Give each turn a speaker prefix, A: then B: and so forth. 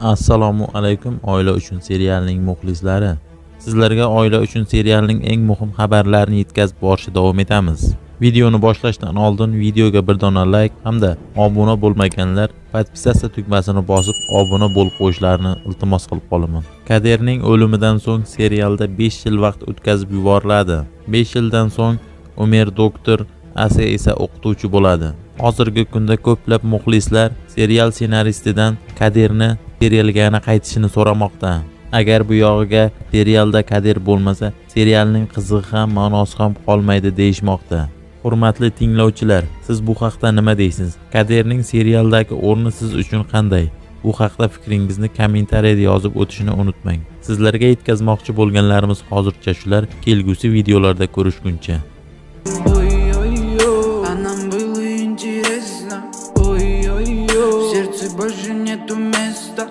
A: assalomu alaykum oila uchun serialining muxlislari. Sizlarga oila uchun serialining eng muhim xabarlarini yetkazib borishda davom etamiz. Videoni boshlashdan oldin videoga bir dona layk hamda obuna bo'lmaganlar podpisatsiya tugmasini bosib obuna bo'lib qo'yishlarini iltimos qilib qolaman. Kaderning o'limidan so'ng serialda 5 yil vaqt o'tkazib yuboriladi. 5 yildan so'ng umer doktor asa esa o'qituvchi bo'ladi. Hozirgi kunda ko'plab muxlislar serial ssenaristidan kaderni serialga yana qaytishini so'ramoqda. Agar bu yog'iga serialda kadr bo'lmasa serialning qizig'i ham ma'nosi ham qolmaydi deyishmoqda. Hurmatli tinglovchilar siz bu haqda nima deysiz? Kaderning serialdagi o'rni siz uchun qanday? Bu haqda fikringizni kommentariyada yozib o'tishni unutmang. Sizlarga yetkazmoqchi bo'lganlarimiz hozircha shular. Kelgusi videolarda ko'rishguncha. В сердце больше нету места.